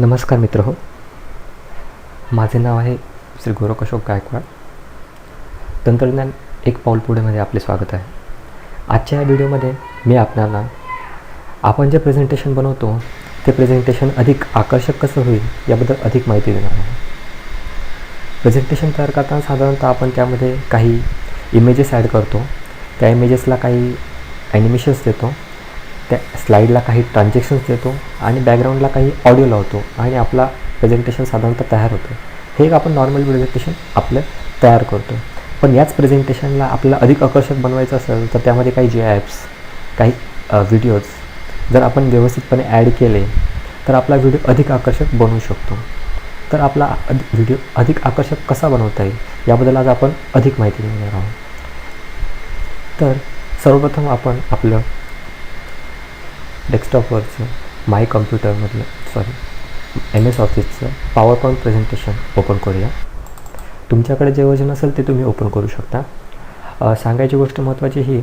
नमस्कार मित्र हो माझे नाव आहे श्री गोरख अशोक गायकवाड. तंत्रज्ञान एक पाऊल पुढेमध्ये आपले स्वागत आहे. आजच्या या व्हिडिओमध्ये मी आपल्याला आपण जे प्रेझेंटेशन बनवतो ते प्रेझेंटेशन अधिक आकर्षक कसं होईल याबद्दल अधिक माहिती देणार आहे. प्रेझेंटेशन तयार करताना साधारणतः आपण त्यामध्ये काही इमेजेस ॲड करतो. त्या इमेजेसला काही ॲनिमेशन्स देतो. त्या स्लाईडला काही ट्रान्झॅक्शन्स देतो आणि बॅकग्राऊंडला काही ऑडिओ लावतो आणि आपला प्रेझेंटेशन साधारणतः तयार होतं. हे एक आपण नॉर्मल प्रेझेंटेशन आपलं तयार करतो. पण याच प्रेझेंटेशनला आपल्याला अधिक आकर्षक बनवायचं असेल तर त्यामध्ये काही जे ॲप्स काही व्हिडिओज जर आपण व्यवस्थितपणे ॲड केले तर आपला व्हिडिओ अधिक आकर्षक बनवू शकतो. तर आपला अधिक व्हिडिओ अधिक आकर्षक कसा बनवता येईल याबद्दल आज आपण अधिक माहिती घेणार आहोत. तर सर्वप्रथम आपण आपलं डेस्कटॉपवरचं माय कम्प्युटरमधलं सॉरी एम एस ऑफिसचं पॉवर पॉईंट प्रेझेंटेशन ओपन करूया. तुमच्याकडे जे वर्जन असेल ते तुम्ही ओपन करू शकता. सांगायची गोष्ट महत्त्वाची ही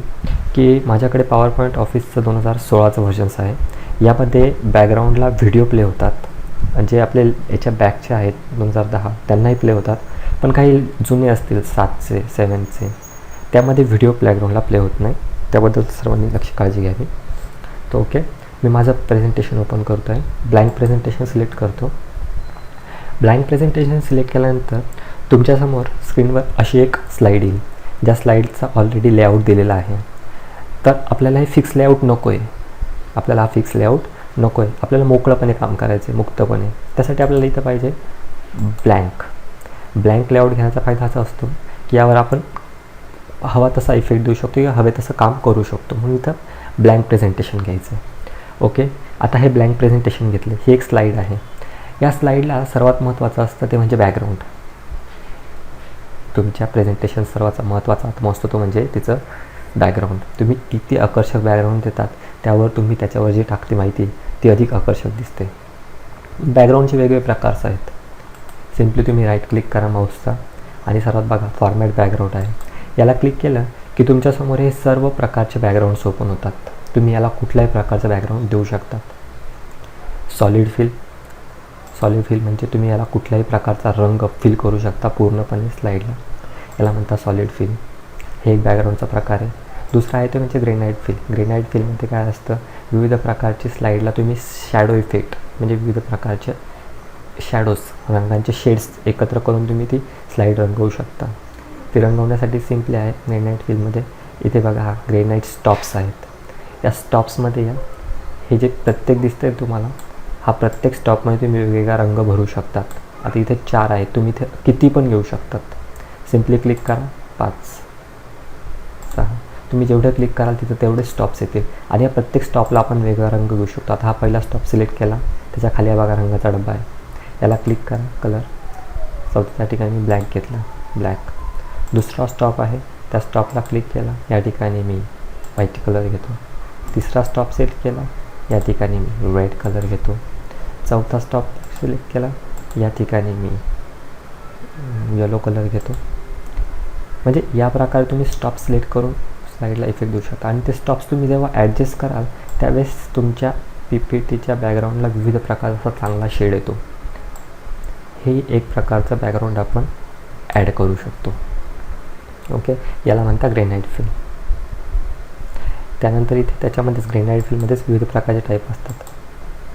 की माझ्याकडे पॉवर पॉईंट ऑफिसचं दोन हजार सोळाचं व्हर्जन्स आहे. यामध्ये बॅकग्राऊंडला व्हिडिओ प्ले होतात. जे आपले याच्या बॅकचे आहेत दोन हजार दहा त्यांनाही प्ले होतात. पण काही जुने असतील सातचे सेवनचे त्यामध्ये व्हिडिओ बॅकग्राऊंडला प्ले होत नाही. त्याबद्दल सर्वांनी लक्ष काळजी घ्यावी. तर ओके मी माझं प्रेझेंटेशन ओपन करतो आहे ब्लँक प्रेझेंटेशन सिलेक्ट करतो. ब्लँक प्रेझेंटेशन सिलेक्ट केल्यानंतर तुमच्यासमोर स्क्रीनवर अशी एक स्लाईड येईल. ज्या स्लाईडचा ऑलरेडी लेआउट दिलेला आहे. तर आपल्याला हे फिक्स लेआउट नको आहे आपल्याला हा फिक्स लेआउट नको आहे आपल्याला मोकळंपणे काम करायचं आहे मुक्तपणे. त्यासाठी आपल्याला इथं पाहिजे ब्लँक ब्लँक लेआउट घेण्याचा फायदा असा असतो की यावर आपण हवा तसा इफेक्ट देऊ शकतो किंवा हवे तसं काम करू शकतो. म्हणून इथं ब्लँक प्रेझेंटेशन घ्यायचं. आहे ओके आता हे ब्लँक प्रेझेंटेशन घेतलं. ही एक स्लाईड आहे. या स्लाईडला सर्वात महत्त्वाचं असतं ते म्हणजे बॅकग्राऊंड तुमच्या प्रेझेंटेशन सर्वाचा महत्त्वाचा आत्मा असतो तो म्हणजे तिचं बॅकग्राऊंड तुम्ही किती आकर्षक बॅकग्राऊंड देतात त्यावर तुम्ही त्याच्यावर जी टाकते माहिती ती अधिक आकर्षक दिसते. बॅकग्राऊंडचे वेगवेगळे प्रकारचे आहेत. सिम्पली तुम्ही राईट क्लिक करा माऊसचा आणि सर्वात बघा फॉर्मॅट बॅकग्राऊंड आहे. याला क्लिक केलं की तुमच्यासमोर हे सर्व प्रकारचे बॅकग्राऊंड्स ओपन होतात. तुम्ही याला कुठल्याही प्रकारचं बॅकग्राऊंड देऊ शकतात सॉलिड फिल सॉलिड फिल म्हणजे तुम्ही याला कुठल्याही प्रकारचा रंग फिल करू शकता पूर्णपणे स्लाईडला याला म्हणतात सॉलिड फिल हे एक बॅकग्राऊंडचा प्रकार आहे. दुसरा आहे तो म्हणजे ग्रेनाईट फिल ग्रेनाईट फिलमध्ये काय असतं? विविध प्रकारची स्लाईडला तुम्ही शॅडो इफेक्ट म्हणजे विविध प्रकारचे शॅडोज रंगांचे शेड्स एकत्र करून तुम्ही ती स्लाईड रंगवू शकता. ती रंगवण्यासाठी सिम्पली आहे ग्रेनाईट फिलमध्ये इथे बघा हा ग्रेनाईट स्टॉप्स आहेत. या स्टॉप्समध्ये या. हे जे प्रत्येक दिसतं आहे तुम्हाला हा प्रत्येक स्टॉपमध्ये तुम्ही वेगवेगळा रंग भरू शकतात. आता इथे चार आहेत. तुम्ही इथे किती पण घेऊ शकतात. सिम्पली क्लिक करा. पाच सहा. तुम्ही जेवढं क्लिक कराल तिथं तेवढे स्टॉप्स येतील. आणि या प्रत्येक स्टॉपला आपण वेगळा रंग घेऊ शकतो. आता हा पहिला स्टॉप सिलेक्ट केला. त्याच्याखाली हा बघा रंगाचा डब्बा आहे. याला क्लिक करा. कलर चौथ्या ठिकाणी ब्लॅक घेतला. ब्लॅक दुसरा स्टॉप आहे. त्या स्टॉपला क्लिक केला. या ठिकाणी मी व्हाईट कलर घेतो. तिसरा स्टॉप सिलेक्ट केला. या ठिकाणी मी रेड कलर घेतो. चौथा स्टॉप सिलेक्ट केला. या ठिकाणी मी येलो कलर घेतो. म्हणजे या प्रकारे तुम्ही स्टॉप सिलेक्ट करून स्लाईडला इफेक्ट देऊ शकता. आणि ते स्टॉप्स तुम्ही जेव्हा ॲडजस्ट कराल त्यावेळेस तुमच्या पी पी टीच्या बॅकग्राऊंडला विविध प्रकारचा चांगला शेड येतो. हे एक प्रकारचं बॅकग्राऊंड आपण ॲड करू शकतो. ओके याला म्हणता ग्रेनाईट फिल्म त्यानंतर इथे त्याच्यामध्येच ग्रेनाईट फिलमध्येच विविध प्रकारचे टाईप असतात.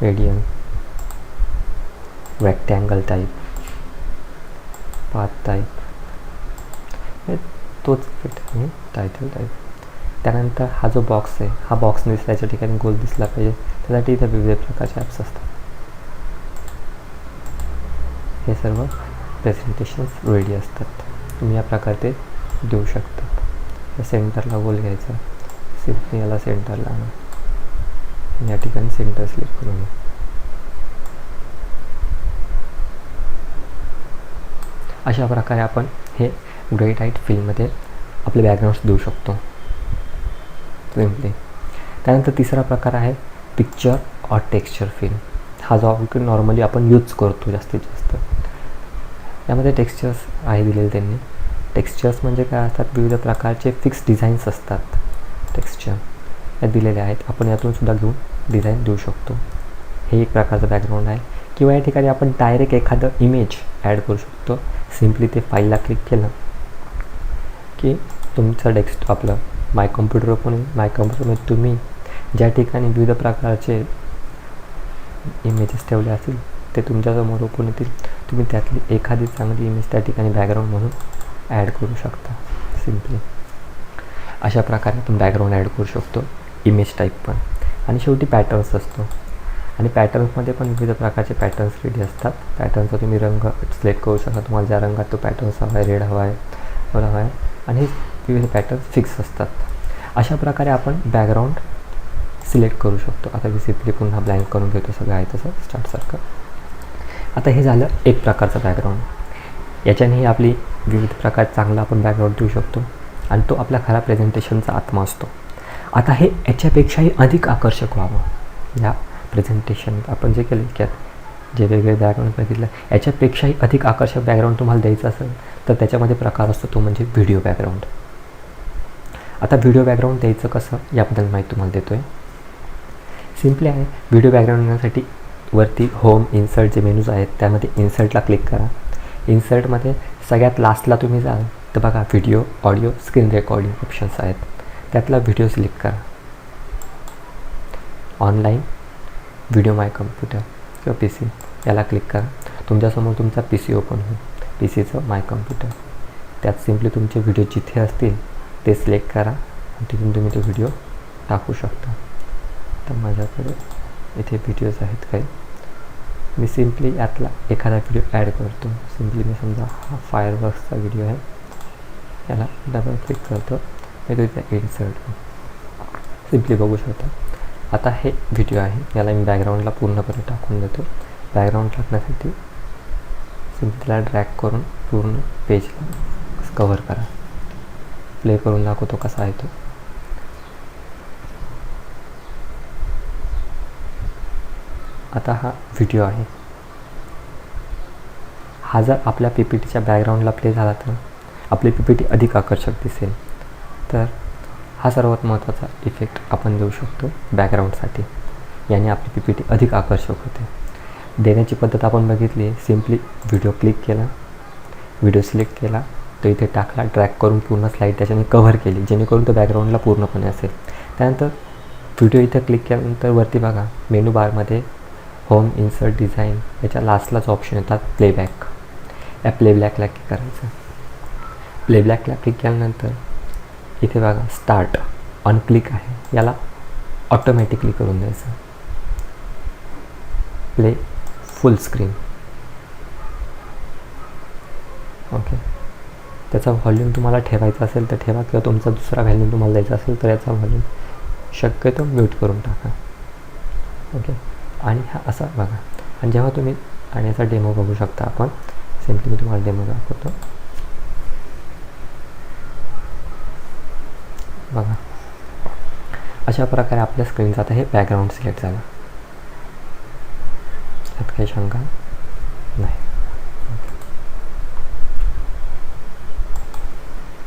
Radial rectangle type path type हे तोच आहे टायटल टाईप त्यानंतर हा जो बॉक्स आहे हा बॉक्स दिसल्याच्या ठिकाणी गोल दिसला पाहिजे. त्यासाठी इथे विविध प्रकारचे ॲप्स असतात. हे सर्व प्रेझेंटेशन्स रेडी असतात. तुम्ही या प्रकारे ते देऊ शकतात सेंटरला गोल घ्यायचा. सिम्पली याला सेंटरला आणा. या ठिकाणी सेंटर सिलेक्ट करून अशा प्रकारे आपण हे ग्रेट हाईट फिल्ममध्ये आपले बॅकग्राऊंड्स देऊ शकतो. सिम्पली त्यानंतर तिसरा प्रकार आहे पिक्चर ऑर टेक्स्चर फिल्म हा जो नॉर्मली आपण यूज करतो जास्तीत जास्त. यामध्ये टेक्स्चर्स आहे दिलेले त्यांनी. टेक्स्चर्स म्हणजे काय असतात? विविध प्रकारचे फिक्स डिझाईन्स असतात. टेक्स्चर या दिलेल्या आहेत. आपण यातून सुद्धा घेऊन डिझाईन देऊ शकतो. हे एक प्रकारचं बॅकग्राऊंड आहे. किंवा या ठिकाणी आपण डायरेक्ट एखादं इमेज ॲड करू शकतो. सिम्पली ते फाईलला क्लिक केलं की तुमचं डेस्क आपलं माय कम्प्युटर ओपन माय कम्प्युटरमध्ये तुम्ही ज्या ठिकाणी विविध प्रकारचे इमेजेस ठेवले असतील ते तुमच्यासमोर ओपन येतील. तुम्ही त्यातली एखादी चांगली इमेज त्या ठिकाणी बॅकग्राऊंड म्हणून ॲड करू शकता. सिम्पली अशा प्रकारे आपण बॅकग्राऊंड ॲड करू शकतो इमेज टाईप पण. आणि शेवटी पॅटर्न्स असतो. आणि पॅटर्न्समध्ये पण विविध प्रकारचे पॅटर्न्स रेडी असतात. पॅटर्नचा तुम्ही रंग सिलेक्ट करू शकता. तुम्हाला ज्या रंगात तो पॅटर्न्स हवा आहे रेड हवा आहे हवा आहे आणि हे विविध पॅटर्न्स फिक्स असतात. अशा प्रकारे आपण बॅकग्राऊंड सिलेक्ट करू शकतो. आता मी सिम्पली पुन्हा ब्लँक करून घेतो. सगळं आहे तसं. स्टार्टसारखं आता हे झालं एक प्रकारचं बॅकग्राऊंड याच्यानेही आपली विविध प्रकार चांगला आपण बॅकग्राऊंड देऊ शकतो. आणि तो आपला खरा प्रेझेंटेशनचा आत्मा असतो. आता हे याच्यापेक्षाही अधिक आकर्षक व्हावं. या प्रेझेंटेशन आपण जे केले की जे वेगवेगळे बॅकग्राऊंड बघितलं याच्यापेक्षाही अधिक आकर्षक बॅकग्राऊंड तुम्हाला द्यायचं असेल तर त्याच्यामध्ये प्रकार असतो तो म्हणजे व्हिडिओ बॅकग्राऊंड आता व्हिडिओ बॅकग्राऊंड द्यायचं कसं याबद्दल माहिती तुम्हाला देतो आहे सिम्पली आहे व्हिडिओ बॅकग्राऊंड देण्यासाठी वरती होम इन्सर्ट जे मेनूज आहेत त्यामध्ये इन्सर्टला क्लिक करा. इन्सर्टमध्ये सगळ्यात लास्टला तुम्ही जाल तर बघा video audio screen recording options आहेत. त्यातला व्हिडिओ सिलेक्ट करा. ऑनलाईन व्हिडिओ माय कम्प्युटर किंवा पी सी याला क्लिक करा. तुमच्यासमोर तुमचा पी सी ओपन होईल. पी सीचं माय कम्प्युटर त्यात सिम्पली तुमचे व्हिडिओ जिथे असतील ते सिलेक्ट करा आणि तिथून तुम्ही तो व्हिडिओ टाकू शकता. तर माझ्याकडे इथे व्हिडिओज आहेत काही. मी सिम्पली यातला एखादा व्हिडिओ ॲड करतो. सिम्पली मी समजा हा फायरवर्क्सचा व्हिडिओ आहे. याला डबल क्लिक करतो. मी तो इथे इन्सर्ट सिम्पली बघू शकता. आता हे व्हिडिओ आहे. याला मी बॅकग्राऊंडला पूर्णपणे टाकून देतो. बॅकग्राऊंड टाकण्यासाठी सिम्पलीला ड्रॅक करून पूर्ण पेजला कव्हर करा. प्ले करून दाखवतो कसा आहे तो. आता हा व्हिडिओ आहे. हा जर आपल्या पी पी टीच्या बॅकग्राऊंडला प्ले झाला तर आपली पी पी टी अधिक आकर्षक दिसेल. तर हा सर्वात महत्त्वाचा इफेक्ट आपण देऊ शकतो बॅकग्राऊंडसाठी याने आपली पी पी टी अधिक आकर्षक होते. देण्याची पद्धत आपण बघितली सिम्पली व्हिडिओ क्लिक केला. व्हिडिओ सिलेक्ट केला. तो इथे टाकला ट्रॅक करून पूर्ण स्लाईड त्याच्याने कव्हर केली जेणेकरून तो बॅकग्राऊंडला पूर्णपणे असेल. त्यानंतर व्हिडिओ इथे क्लिक केल्यानंतर वरती बघा मेनू बारमध्ये होम इन्सर्ट डिझाईन याच्या लास्टलाच ऑप्शन येतात प्लेबॅक या प्लेबॅकला क्लिक करायचं. प्लेबॅकला क्लिक केल्यानंतर इथे बघा स्टार्ट अनक्लिक आहे. याला ऑटोमॅटिकली करून द्यायचं. प्ले फुल स्क्रीन ओके त्याचा व्हॉल्यूम तुम्हाला ठेवायचा असेल तर ठेवा किंवा तुमचा दुसरा व्हॅल्यूम तुम्हाला द्यायचा असेल तर याचा व्हॉल्यूम शक्यतो म्यूट करून टाका. ओके आणि हा असा बघा. आणि जेव्हा तुम्ही आणि याचा डेमो बघू शकता आपण सिम्पली मी तुम्हाला डेमो दाखवतो. बघा. अशा प्रकारे आपल्या स्क्रीनचा आता हे बॅकग्राऊंड सिलेक्ट झालं. त्यात काही शंका नाही.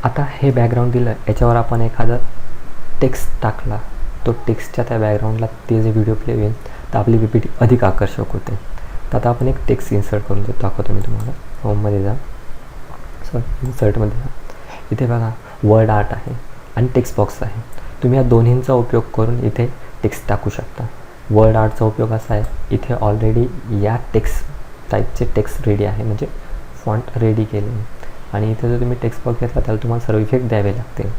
आता हे बॅकग्राऊंड दिलं याच्यावर आपण एखादा टेक्स्ट टाकला. तो टेक्स्टच्या त्या बॅकग्राऊंडला ते जे व्हिडिओ प्ले होईल तर आपली पी अधिक आकर्षक होते. तर आता आपण एक टेक्स्ट इन्सर्ट करून देतो दाखवतो मी तुम्हाला. होममध्ये जा. सॉरी इन्सर्टमध्ये जा. इथे बघा वर्ड आर्ट आहे. आणि टेक्स्ट बॉक्स आहे. तुम्ही या दोन्हींचा उपयोग करून इथे टेक्स्ट टाकू शकता. वर्ड आर्टचा उपयोग असा आहे इथे ऑलरेडी या टेक्स्ट टाईपचे टेक्स्ट रेडी आहे म्हणजे फॉन्ट रेडी केले आणि इथे जर तुम्ही टेक्स्ट बॉक्स घेतला त्याला तुम्हाला सर्व इफेक्ट द्यावे लागतील.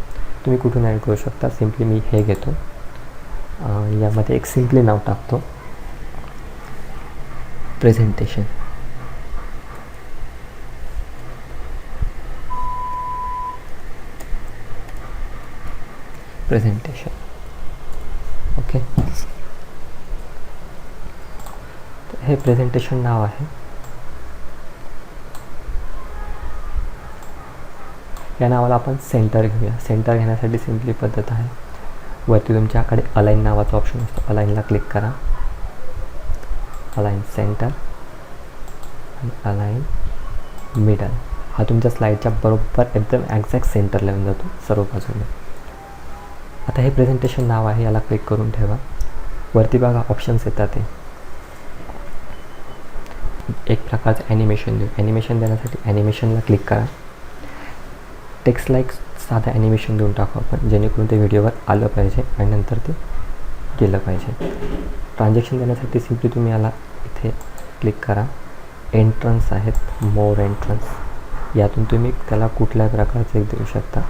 तुम्ही कुठून ॲड करू शकता? सिम्पली मी हे घेतो. यामध्ये एक सिम्पली नाव टाकतो. प्रेझेंटेशन प्रेझेंटेशन ओके हे प्रेझेंटेशन नाव आहे. या नावाला आपण सेंटर घेऊया. सेंटर घेण्यासाठी सिम्पली पद्धत आहे. वरती तुमच्याकडे अलाईन नावाचा ऑप्शन असतो. अलाईनला क्लिक करा. अलाईन सेंटर आणि अलाईन मिडल हा तुमच्या स्लाईडच्या बरोबर एकदम ॲक्झॅक्ट सेंटरला येऊन जातो. सर्व बाजूने. आता हे प्रेझेंटेशन नाव आहे याला क्लिक करून ठेवा. वरती बघा ऑप्शन्स येतात ते एक प्रकारचं ॲनिमेशन देऊ. ॲनिमेशन देण्यासाठी ॲनिमेशनला क्लिक करा. टेक्स्ट लाईक साधं ॲनिमेशन देऊन टाकू आपण जेणेकरून ते व्हिडिओवर आलं पाहिजे आणि नंतर ते गेलं पाहिजे. ट्रान्झॅक्शन देण्यासाठी सिम्पली तुम्ही याला इथे क्लिक करा. एंट्रन्स आहेत मोर एंट्रन्स यातून तुम्ही त्याला कुठल्याही प्रकारचं एक देऊ शकता?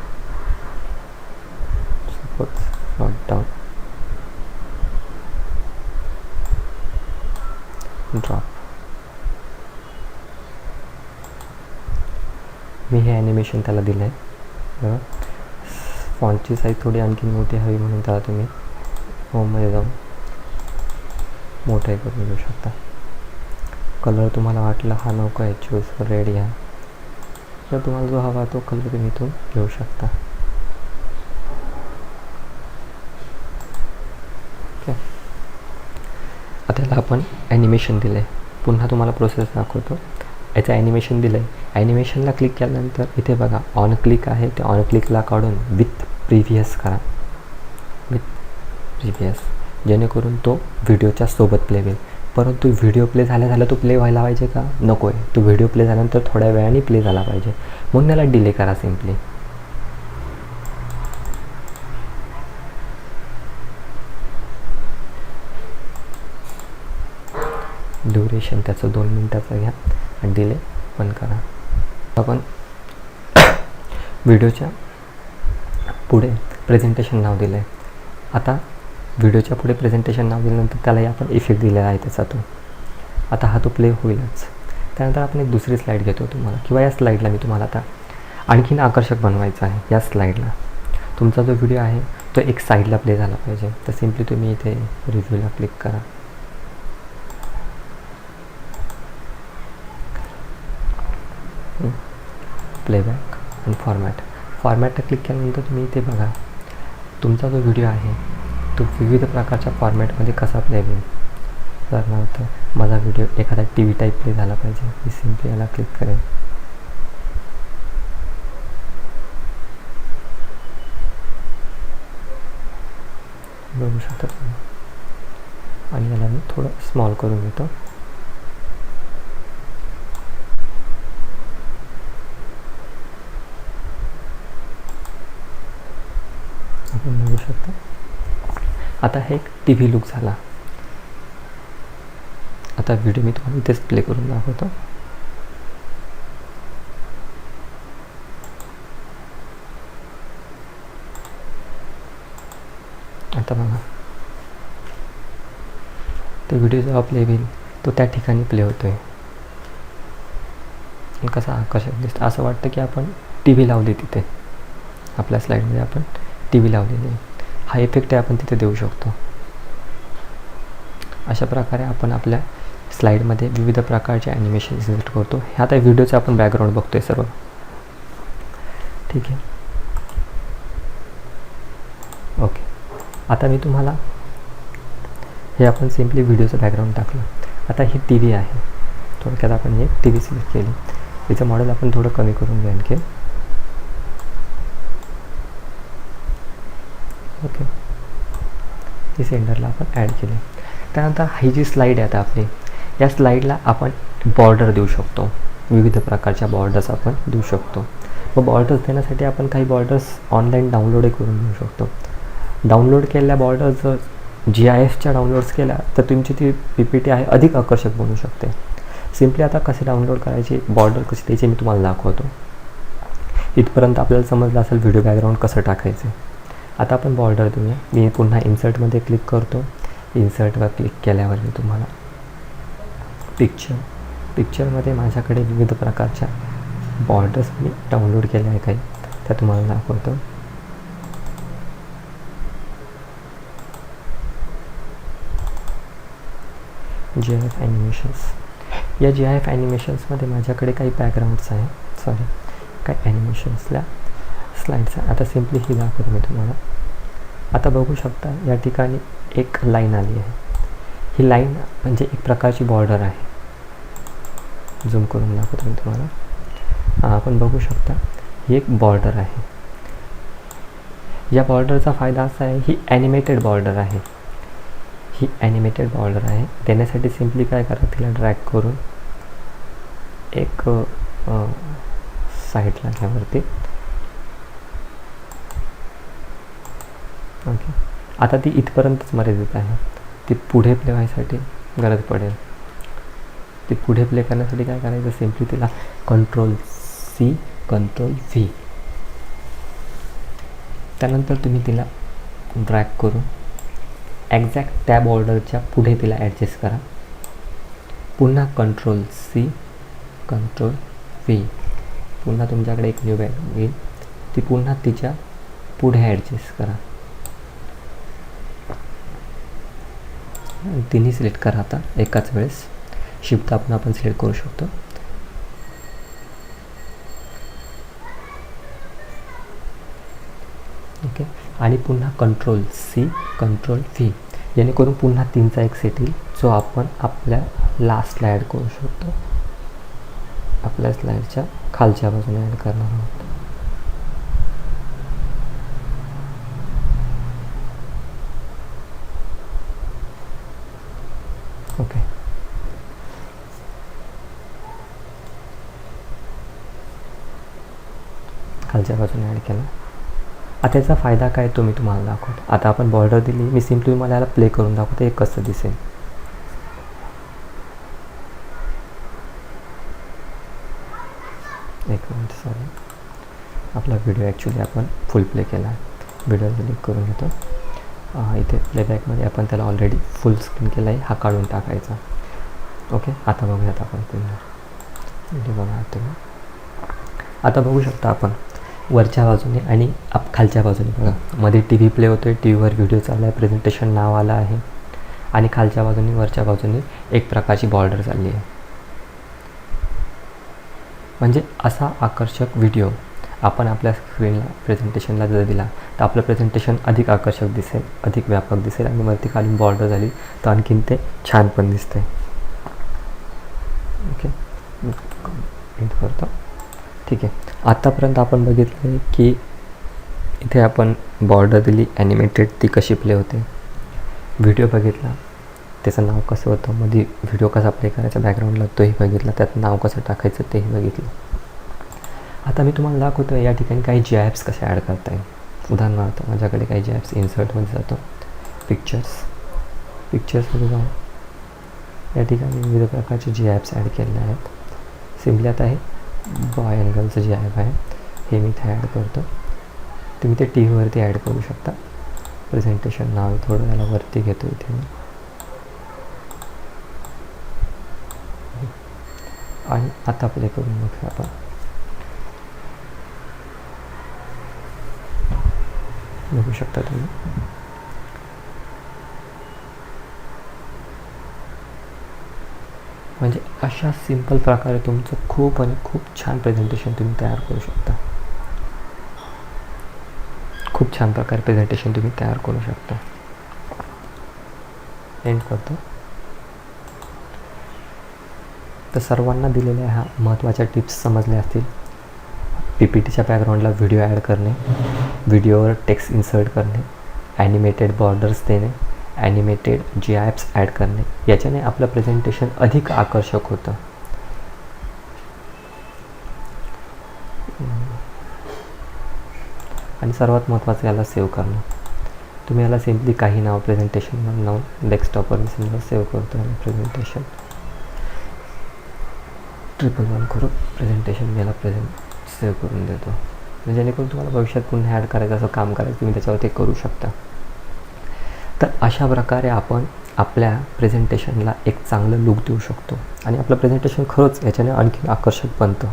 Upwards not down ड्रॉप मी हे ॲनिमेशन त्याला दिलं आहे बघा फॉन्टची साईज थोडी आणखी मोठी हवी म्हणून त्याला तुम्ही होममध्ये जाऊन मोठं करून घेऊ शकता. कलर तुम्हाला वाटला हा नको आहे चूज रेड या तर तुम्हाला जो हवा तो कलर तुम्ही इथून घेऊ शकता ओके आता याला आपण ॲनिमेशन दिलं आहे पुन्हा तुम्हाला प्रोसेस दाखवतो. याचं ॲनिमेशन दिलं आहे ॲनिमेशनला क्लिक केल्यानंतर इथे बघा ऑन क्लिक आहे. ते ऑन क्लिकला काढून विथ प्रिव्हियस करा. विथ प्रिव्हियस जेणेकरून तो व्हिडिओच्या सोबत प्ले होईल. परंतु व्हिडिओ प्ले झाल्या झालं तो प्ले व्हायला पाहिजे का? नको आहे तो व्हिडिओ प्ले झाल्यानंतर थोड्या वेळाने प्ले झाला पाहिजे. म्हणून याला डिले करा सिम्पली ड्युरेशन त्याचं दोन मिनटाचं घ्या आणि डिले बंद करा. आपण व्हिडिओच्या पुढे प्रेझेंटेशन नाव दिलं आहे आता व्हिडिओच्या पुढे प्रेझेंटेशन नाव दिल्यानंतर त्यालाही आपण इफेक्ट दिलेला आहे त्याचा तो आता हा तो प्ले होईलच. त्यानंतर आपण एक दुसरी स्लाईड घेतो तुम्हाला किंवा या स्लाईडला मी तुम्हाला आता आणखीन आकर्षक बनवायचं आहे या स्लाईडला तुमचा जो व्हिडिओ आहे तो एक साईडला प्ले झाला पाहिजे. तर सिम्पली तुम्ही इथे रिव्ह्यूला क्लिक करा. प्लेबॅक आणि फॉर्मॅट फॉर्मॅटला क्लिक केल्यानंतर तुम्ही इथे बघा. तुमचा जो व्हिडिओ आहे तो विविध प्रकारच्या फॉर्मॅटमध्ये कसा प्ले होईल? उदाहरणार्थ माझा व्हिडिओ एखादा टी व्ही टाईप प्ले झाला पाहिजे. मी सिम्पली याला क्लिक करेन. बघू शकता तुम्ही. आणि याला मी थोडं स्मॉल करून घेतो. आपण बघू शकता. आता हे एक टी व्ही लुक झाला. आता व्हिडिओ मी तुम्हाला इथेच प्ले करून दाखवतो. आता बघा. तो व्हिडिओ जेव्हा प्ले होईल तो त्या ठिकाणी प्ले होतो आहे कसा आकर्षक दिसतं. असं वाटतं की आपण टी व्ही लावली तिथे. आपल्या स्लाईडमध्ये आपण टी व्ही लावलेली आहे. हा इफेक्ट आपण तिथे देऊ शकतो. अशा प्रकारे आपण आपल्या स्लाईडमध्ये विविध प्रकारचे ॲनिमेशन इन्सर्ट करतो. हे आता व्हिडिओचं आपण बॅकग्राऊंड बघतो आहे सर्व. ठीक आहे. ओके. आता मी तुम्हाला हे आपण सिम्पली व्हिडिओचं बॅकग्राऊंड टाकलं. आता ही टी व्ही आहे. थोडक्यात आपण एक टी व्ही सिलेक्ट केली. तिचं मॉडेल आपण थोडं कमी करून घ्या आणखी ओके ती सेंटरला आपण ॲड केली. त्यानंतर ही जी स्लाईड आहे आता आपली या स्लाईडला आपण बॉर्डर देऊ शकतो. विविध प्रकारच्या बॉर्डर्स आपण देऊ शकतो. मग बॉर्डर्स देण्यासाठी आपण काही बॉर्डर्स ऑनलाईन डाउनलोडही करून देऊ शकतो. डाउनलोड केलेल्या बॉर्डर्स जर जी आय एफच्या डाउनलोड्स केल्या तर तुमची ती पी पी टी आहे अधिक आकर्षक बनू शकते. सिम्पली आता कसे डाउनलोड करायची बॉर्डर कशी द्यायची मी तुम्हाला दाखवतो. इथपर्यंत आपल्याला समजलं असेल व्हिडिओ बॅकग्राऊंड कसं टाकायचं. आता आपण बॉर्डर देऊया मी पुन्हा इन्सर्टमध्ये क्लिक करतो. इन्सर्टवर क्लिक केल्यावर मी तुम्हाला पिक्चर पिक्चरमध्ये माझ्याकडे विविध प्रकारच्या बॉर्डर्स मी डाउनलोड केल्या आहे काही. त्या तुम्हाला दाखवतो. जी आय एफ ॲनिमेशन्स या जी आय एफ ॲनिमेशन्समध्ये माझ्याकडे काही बॅकग्राऊंड्स आहे. सॉरी काही ॲनिमेशन्सला स्लाईड्स आहे आता सिम्पली ही दाखवतो मी तुम्हाला. आता बघू शकता या ठिकाणी एक लाईन आली आहे. ही लाईन म्हणजे एक प्रकारची बॉर्डर आहे. झूम करून दाखवतो मी तुम्हाला. आपण बघू शकता ही एक बॉर्डर आहे. या बॉर्डरचा फायदा असा आहे ही ॲनिमेटेड बॉर्डर आहे. ही ॲनिमेटेड बॉर्डर आहे. देण्यासाठी सिम्पली काय करा तिला ड्रॅग करून एक साईडला घ्यावरती ओके आता ती इथपर्यंतच मर्यादित आहे. ती पुढे प्ले व्हायसाठी गरज पडेल. ती पुढे प्ले करण्यासाठी काय करायचं? सिम्पली तिला कंट्रोल सी कंट्रोल व्ही त्यानंतर तुम्ही तिला ड्रॅग करून एक्झॅक्ट टॅब ऑर्डरच्या पुढे तिला ॲडजस्ट करा. पुन्हा कंट्रोल सी कंट्रोल व्ही पुन्हा तुमच्याकडे एक न्यू बॅग येईल. ती पुन्हा तिच्या पुढे ॲडजस्ट करा. तिन्ही सिलेक्ट करा आता एकाच वेळेस. शिफ्ट आपण आपण सिलेक्ट करू शकतो. ओके आणि पुन्हा कंट्रोल सी कंट्रोल व्ही जेणेकरून पुन्हा तीनचा एक सेट येईल जो आपण आपल्या लास्टला ॲड करू शकतो. आपल्या स्लाईडच्या खालच्या बाजूने ॲड करणार आहोत ओके खालच्या बाजूने ॲड केला. आता याचा फायदा काय तो मी तुम्हाला दाखवतो. आता आपण बॉर्डर दिली. मी सिम्पली मला याला प्ले करून दाखवतो. हे कसं दिसेल. एक मिनिट सॉरी आपला व्हिडिओ ॲक्च्युली आपण फुल प्ले केला. आहे व्हिडिओ डिलीट करून घेतो. इथे प्लेबॅकमध्ये आपण त्याला ऑलरेडी फुल स्क्रीन केला आहे हा काढून टाकायचा. ओके आता बघूयात आपण पुन्हा. व्हिडिओ बघा तुम्ही आता बघू शकता आपण. वरच्या बाजूने आणि आप खालच्या बाजूने बघा. मध्ये टी व्ही प्ले होतो आहे टी व्हीवर व्हिडिओ चालला आहे प्रेझेंटेशन नाव आलं आहे. आणि खालच्या बाजूने वरच्या बाजूने एक प्रकारची बॉर्डर चालली आहे. म्हणजे असा आकर्षक व्हिडिओ आपण आपल्या स्क्रीनला प्रेझेंटेशनला जर दिला तर आपलं प्रेझेंटेशन अधिक आकर्षक दिसेल अधिक व्यापक दिसेल आणि वरती खाली बॉर्डर झाली तर आणखीन ते छान पण दिसते ओके करतो. ठीक आहे. आत्तापर्यंत आपण बघितलं आहे की इथे आपण बॉर्डर दिली ॲनिमेटेड ती कशी प्ले होते. व्हिडिओ बघितला त्याचं नाव कसं होतं मध्ये व्हिडिओ कसा प्ले करायचा बॅकग्राऊंडला तोही बघितला त्यात नाव कसं टाकायचं तेही बघितलं. आता मी तुम्हाला दाखवतो या ठिकाणी काही जी ॲप्स कसे ॲड करता येईल. उदाहरणार्थ माझ्याकडे काही जी ॲप्स इन्सर्टमध्ये जातो. पिक्चर्स पिक्चर्समध्ये जाऊन या ठिकाणी विविध प्रकारचे जी ॲप्स ॲड केलेले आहेत. सिम्पली आता हे बॉय अँगलचं जे ॲप आहे हे मी इथे ॲड करतो. तुम्ही ते टी व्हीवरती ॲड करू शकता. प्रेझेंटेशन नाव थोडं याला वरती घेतो इथे मी. आणि आता प्ले करून बघूया आपण. बघू शकता तुम्ही. म्हणजे अशा सिंपल प्रकारे तुमचं खूप आणि खूप छान प्रेझेंटेशन तुम्ही तयार करू शकता. खूप छान प्रकारे प्रेझेंटेशन तुम्ही तयार करू शकता. एंड करतो. तर सर्वांना दिलेल्या ह्या महत्त्वाच्या टिप्स समजल्या असतील. पी पी टीच्या बॅकग्राऊंडला व्हिडिओ ॲड करणे व्हिडिओवर टेक्स्ट इन्सर्ट करणे ॲनिमेटेड बॉर्डर्स देणे ॲनिमेटेड जी ॲप्स ॲड करणे. याच्याने आपलं प्रेझेंटेशन अधिक आकर्षक होतं. आणि सर्वात महत्त्वाचं याला सेव्ह करणं. तुम्ही याला सिम्पली काही नाव प्रेझेंटेशन लावून डेस्कटॉपवर समजा सेव्ह करतो आणि प्रेझेंटेशन ट्रिपल वन करून प्रेझेंटेशन मी याला प्रेझेंट सेव्ह करून देतो. म्हणजे जेणेकरून तुम्हाला भविष्यात पुन्हा ॲड करायचं असं काम करायचं तुम्ही त्याच्यावर ते करू शकता. तर अशा प्रकारे आपण आपल्या प्रेझेंटेशनला एक चांगलं लुक देऊ शकतो. आणि आपलं प्रेझेंटेशन खरंच याच्याने आणखी आकर्षक बनतं.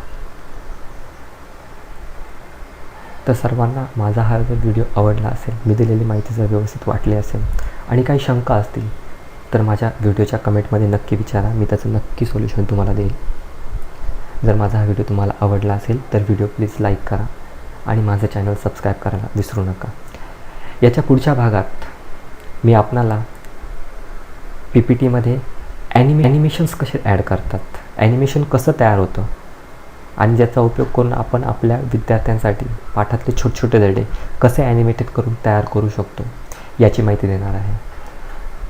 तर सर्वांना माझा हा जर व्हिडिओ आवडला असेल मी दिलेली माहिती जर व्यवस्थित वाटली असेल आणि काही शंका असतील तर माझ्या व्हिडिओच्या कमेंटमध्ये नक्की विचारा. मी त्याचं नक्की सोल्युशन तुम्हाला देईल. जर माझा हा व्हिडिओ तुम्हाला आवडला असेल तर व्हिडिओ प्लीज लाईक करा आणि माझं चॅनल सबस्क्राईब करायला विसरू नका. याच्या पुढच्या भागात मी आपणाला पी पी टीमध्ये ॲनिमे ॲनिमेशन्स कसे ॲड करतात? ॲनिमेशन कसं तयार होतं? आणि ज्याचा उपयोग करून आपण आपल्या विद्यार्थ्यांसाठी पाठातले छोटे छोटे धडे कसे ॲनिमेटेड करून तयार करू शकतो याची माहिती देणार आहे.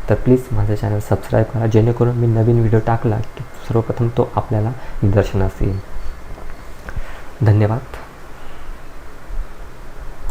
तर प्लीज माझं चॅनल सबस्क्राईब करा जेणेकरून मी नवीन व्हिडिओ टाकला की सर्वप्रथम तो आपल्याला निदर्शनास येईल. धन्यवाद.